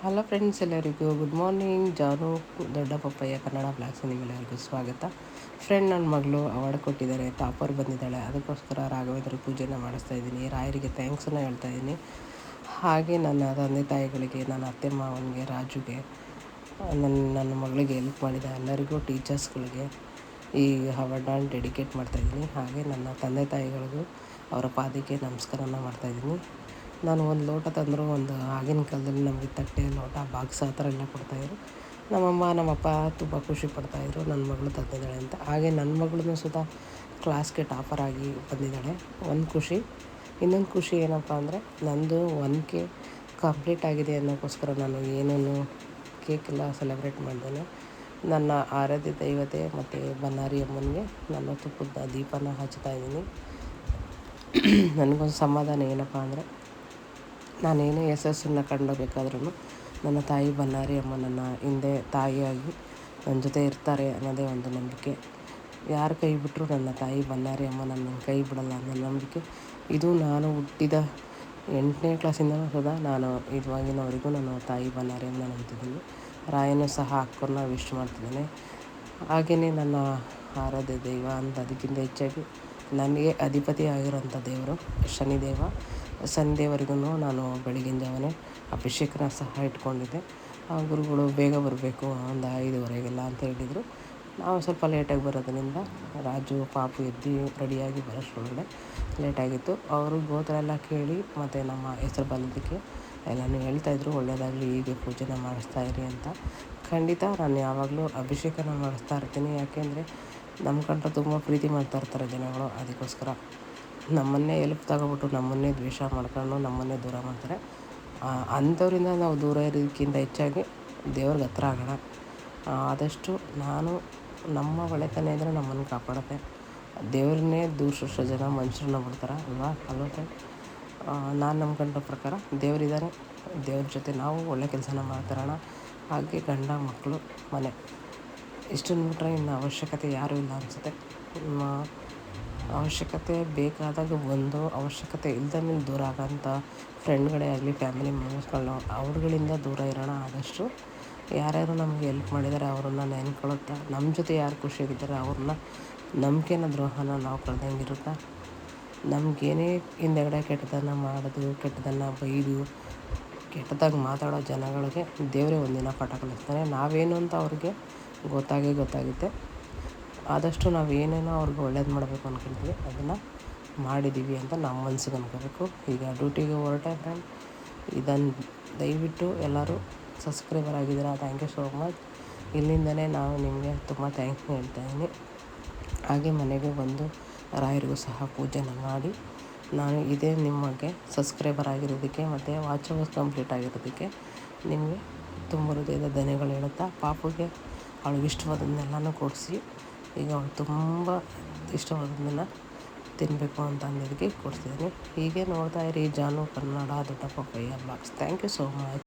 Hello friends ಎಲ್ಲರಿಗೂ good morning ಜಾನು, ದೊಡ್ಡ Pappayya, Kannada blogs ನಿಮ್ಮೆಲ್ಲರಿಗೂ ಸ್ವಾಗತ. ಫ್ರೆಂಡ್ ನನ್ನ ಮಗಳು ಅವಾರ್ಡ್ ಕೊಟ್ಟಿದ್ದಾರೆ. ಟಾಪರ್ ಬಂದಿದ್ದಾಳೆ. ಅದಕ್ಕೋಸ್ಕರ ರಾಘವೇಂದ್ರ ಪೂಜೆನ ಮಾಡಿಸ್ತಾ ಇದ್ದೀನಿ. ರಾಯರಿಗೆ ಥ್ಯಾಂಕ್ಸನ್ನು ಹೇಳ್ತಾ ಇದ್ದೀನಿ. ಹಾಗೆ ನನ್ನ ತಂದೆ ತಾಯಿಗಳಿಗೆ, ನನ್ನ ಅತ್ತೆ ಮಾವನಿಗೆ, ರಾಜುಗೆ, ನನ್ನ ನನ್ನ ಮಗಳಿಗೆ ಹೆಲ್ಪ್ ಮಾಡಿದ ಎಲ್ಲರಿಗೂ ಟೀಚರ್ಸ್ಗಳಿಗೆ ಈ ಅವಾರ್ಡ್ನ ಡೆಡಿಕೇಟ್ ಮಾಡ್ತಾಯಿದ್ದೀನಿ ಹಾಗೆ ನನ್ನ ತಂದೆ ತಾಯಿಗಳಿಗೂ ಅವರ ಪಾದಕ್ಕೆ ನಮಸ್ಕಾರನ ಮಾಡ್ತಾಯಿದ್ದೀನಿ ನಾನು ಒಂದು ಲೋಟ ತಂದರು ಒಂದು ಆಗಿನ ಕಾಲದಲ್ಲಿ ನಮಗೆ ತಟ್ಟೆ, ಲೋಟ, ಬಾಕ್ಸ್ ಆ ಥರ ಎಲ್ಲ ಕೊಡ್ತಾಯಿದ್ರು ನಮ್ಮಮ್ಮ, ನಮ್ಮಪ್ಪ ತುಂಬ ಖುಷಿ ಪಡ್ತಾಯಿದ್ರು ನನ್ನ ಮಗಳು ತಂದಿದ್ದಾಳೆ ಅಂತ. ಹಾಗೆ ನನ್ನ ಮಗಳೂ ಸುತ ಕ್ಲಾಸ್ಗೆ ಟಾಪರ್ ಆಗಿ ಬಂದಿದ್ದಾಳೆ. ಒಂದು ಖುಷಿ. ಇನ್ನೊಂದು ಖುಷಿ ಏನಪ್ಪ ಅಂದರೆ ನನ್ನದು ಒನ್ ಕೆ ಕಂಪ್ಲೀಟ್ ಆಗಿದೆ ಅನ್ನೋಕ್ಕೋಸ್ಕರ ನಾನು ಏನೇನು ಕೇಕ್ ಎಲ್ಲ ಸೆಲೆಬ್ರೇಟ್ ಮಾಡಿದ್ದೇನೆ. ನನ್ನ ಆರಾಧ್ಯ ದೈವತೆ ಮತ್ತು ಬನ್ನಾರಿ ಅಮ್ಮನಿಗೆ ನನ್ನ ತುಪ್ಪದ ದೀಪನ ಹಚ್ತಾ ಇದ್ದೀನಿ. ನನಗೊಂದು ಸಮಾಧಾನ ಏನಪ್ಪ ಅಂದರೆ ನಾನೇನೇ ಯಶಸ್ಸನ್ನು ಕಂಡಬೇಕಾದ್ರೂ ನನ್ನ ತಾಯಿ ಬನ್ನಾರಿ ಅಮ್ಮ ನನ್ನ ಹಿಂದೆ ತಾಯಿಯಾಗಿ ನನ್ನ ಜೊತೆ ಇರ್ತಾರೆ ಅನ್ನೋದೇ ಒಂದು ನಂಬಿಕೆ. ಯಾರು ಕೈ ಬಿಟ್ಟರು ನನ್ನ ತಾಯಿ ಬನ್ನಾರಿ ಅಮ್ಮ ನನ್ನ ಕೈ ಬಿಡಲ್ಲ ಅನ್ನೋ ನಂಬಿಕೆ. ಇದು ನಾನು ಹುಟ್ಟಿದ ಎಂಟನೇ ಕ್ಲಾಸಿಂದನೂ ಸದಾ ನಾನು ಇದುವಾಗಿನವರೆಗೂ ನನ್ನ ತಾಯಿ ಬನ್ನಾರಿ ಅಮ್ಮ ನಂಬ್ತಿದ್ದೀನಿ. ರಾಯನೂ ಸಹ ಅಕ್ಕನ ವಿಶ್ ಮಾಡ್ತಿದ್ದೇನೆ. ಹಾಗೆಯೇ ನನ್ನ ಆರಾಧ್ಯ ದೈವ ಅಂತ ಅದಕ್ಕಿಂತ ಹೆಚ್ಚಾಗಿ ನನಗೆ ಅಧಿಪತಿ ಆಗಿರೋಂಥ ದೇವರು ಶನಿದೇವ. ಸಂಜೆವರೆಗೂ ನಾನು ಬೆಳಗಿನ ಜಾವನೇ ಅಭಿಷೇಕನ ಸಹ ಇಟ್ಕೊಂಡಿದ್ದೆ. ಗುರುಗಳು ಬೇಗ ಬರಬೇಕು, ಒಂದು ಐದುವರೆಗೆಲ್ಲ ಅಂತ ಹೇಳಿದರು. ನಾವು ಸ್ವಲ್ಪ ಲೇಟಾಗಿ ಬರೋದ್ರಿಂದ ರಾಜು ಪಾಪು ಎದ್ದು ರೆಡಿಯಾಗಿ ಬರೋಷ್ಟೊಳಗಡೆ ಲೇಟಾಗಿತ್ತು. ಅವರು ಗೋತ್ರ ಎಲ್ಲ ಕೇಳಿ ಮತ್ತು ನಮ್ಮ ಹೆಸರು ಬಂದಿದ್ದಕ್ಕೆ ಎಲ್ಲನೂ ಹೇಳ್ತಾಯಿದ್ರು ಒಳ್ಳೆಯದಾಗಲಿ ಹೀಗೆ ಪೂಜೆನ ಮಾಡಿಸ್ತಾ ಇರಿ ಅಂತ. ಖಂಡಿತ ನಾನು ಯಾವಾಗಲೂ ಅಭಿಷೇಕನ ಮಾಡಿಸ್ತಾ ಇರ್ತೀನಿ. ಯಾಕೆಂದರೆ ನಮ್ಮ ಕಂಡ್ರೆ ತುಂಬ ಪ್ರೀತಿ ಮಾಡ್ತಾ ಇರ್ತಾರೆ ಜನಗಳು. ಅದಕ್ಕೋಸ್ಕರ ನಮ್ಮನ್ನೇ ಎಲ್ಪ್ ತಗೊಬಿಟ್ಟು ನಮ್ಮನ್ನೇ ದ್ವೇಷ ಮಾಡ್ಕೊಂಡು ನಮ್ಮನ್ನೇ ದೂರ ಮಾಡ್ತಾರೆ. ಅಂಥವರಿಂದ ನಾವು ದೂರ ಇರೋದಕ್ಕಿಂತ ಹೆಚ್ಚಾಗಿ ದೇವ್ರಿಗೆ ಹತ್ರ ಆಗೋಣ. ಆದಷ್ಟು ನಾನು ನಮ್ಮ ಒಳೆತನ ಇದ್ದರೆ ನಮ್ಮನ್ನು ಕಾಪಾಡುತ್ತೆ. ದೇವ್ರನ್ನೇ ದೂಷಿಸೋ ಜನ ಮನುಷ್ಯರನ್ನ ಬಿಡ್ತಾರೆ ಅಲ್ವಾ? ಅಲ್ವಾ ನಾನು ನಾನು ನಂಬ್ಕೊಂಡ ಪ್ರಕಾರ ದೇವರಿದ್ದಾರೆ ದೇವ್ರ ಜೊತೆ ನಾವು ಒಳ್ಳೆ ಕೆಲಸನ ಮಾಡ್ತಾರೋಣ ಹಾಗೆ ಗಂಡ ಮಕ್ಕಳು ಮನೆ. ಇಷ್ಟನ್ನು ಬಿಟ್ಟರೆ ಇನ್ನು ಅವಶ್ಯಕತೆ ಯಾರೂ ಇಲ್ಲ ಅನಿಸುತ್ತೆ. ಅವಶ್ಯಕತೆ ಬೇಕಾದಾಗ ಒಂದು, ಅವಶ್ಯಕತೆ ಇಲ್ಲದ ಮೇಲೆ ದೂರ ಆಗೋಂಥ ಫ್ರೆಂಡ್ಗಳೇ ಆಗಲಿ, ಫ್ಯಾಮಿಲಿ ಮೆಂಬರ್ಸ್ಗಳನ್ನ ಅವ್ರುಗಳಿಂದ ದೂರ ಇರೋಣ ಆದಷ್ಟು ಯಾರ್ಯಾರು ನಮಗೆ ಎಲ್ಪ್ ಮಾಡಿದ್ದಾರೆ ಅವ್ರನ್ನ ನೆನ್ಕೊಳ್ಳುತ್ತಾ ನಮ್ಮ ಜೊತೆ ಯಾರು ಖುಷಿಯಾಗಿದ್ದಾರೆ ಅವ್ರನ್ನ ನಂಬಿಕೆನ, ದ್ರೋಹನ ನಾವು ಕಳ್ದಂಗೆ ನಮಗೇನೇ ಹಿಂದೆಗಡೆ ಕೆಟ್ಟದನ್ನು ಮಾಡೋದು, ಕೆಟ್ಟದನ್ನು ಬೈದು, ಕೆಟ್ಟದಾಗಿ ಮಾತಾಡೋ ಜನಗಳಿಗೆ ದೇವರೇ ಒಂದಿನ ಪಾಠ ಕಲಿಸ್ತಾರೆ. ನಾವೇನು ಅಂತ ಅವ್ರಿಗೆ ಗೊತ್ತಾಗೇ ಗೊತ್ತಾಗುತ್ತೆ. ಆದಷ್ಟು ನಾವು ಏನೇನೋ ಅವ್ರಿಗೆ ಒಳ್ಳೇದು ಮಾಡಬೇಕು ಅಂದ್ಕೊಳ್ತೀವಿ ಅದನ್ನು ಮಾಡಿದ್ದೀವಿ ಅಂತ ನಮ್ಮ ಮನ್ಸಿಗೆ ಅನ್ಕೋಬೇಕು. ಈಗ ಡ್ಯೂಟಿಗೆ ಹೊರಟೆ ಫ್ರೆಂಡ್ ಇದನ್ನು ದಯವಿಟ್ಟು ಎಲ್ಲರೂ ಸಬ್ಸ್ಕ್ರೈಬರ್ ಆಗಿದ್ದೀರಾ ಥ್ಯಾಂಕ್ ಯು ಸೋ ಮಚ್ ಇಲ್ಲಿಂದನೇ ನಾವು ನಿಮಗೆ ತುಂಬ ಥ್ಯಾಂಕ್ಸ್ ಹೇಳ್ತಾ ಇದ್ದೀನಿ. ಹಾಗೆ ಮನೆಗೆ ಬಂದು ರಾಯರಿಗೂ ಸಹ ಪೂಜೆನ ಮಾಡಿ, ನಾನು ಇದೇ ನಿಮಗೆ ಸಬ್ಸ್ಕ್ರೈಬರ್ ಆಗಿರೋದಕ್ಕೆ ಮತ್ತು ವಾಚ್ ಕಂಪ್ಲೀಟ್ ಆಗಿರೋದಕ್ಕೆ ನಿಮಗೆ ತುಂಬ ಹೃದಯದ ಧನ್ಯಗಳು ಹೇಳುತ್ತಾ. ಪಾಪುಗೆ ಅವಳಿಗೆ ಇಷ್ಟವಾದದ್ದನ್ನೆಲ್ಲನೂ ಕೊಡಿಸಿ. ಈಗ ಅವಳು ತುಂಬ ಇಷ್ಟವಾದದ್ದನ್ನೆಲ್ಲ ತಿನ್ನಬೇಕು ಅಂತ ಅಂದಿದ್ದಕ್ಕೆ ಕೊಡ್ತಿದ್ದೀನಿ. ಹೀಗೆ ನೋಡ್ತಾ ಇರಿ, ಜಾನು ಕನ್ನಡ ದೊಡ್ಡಪ್ಪ Pappayya blogs thank you so much.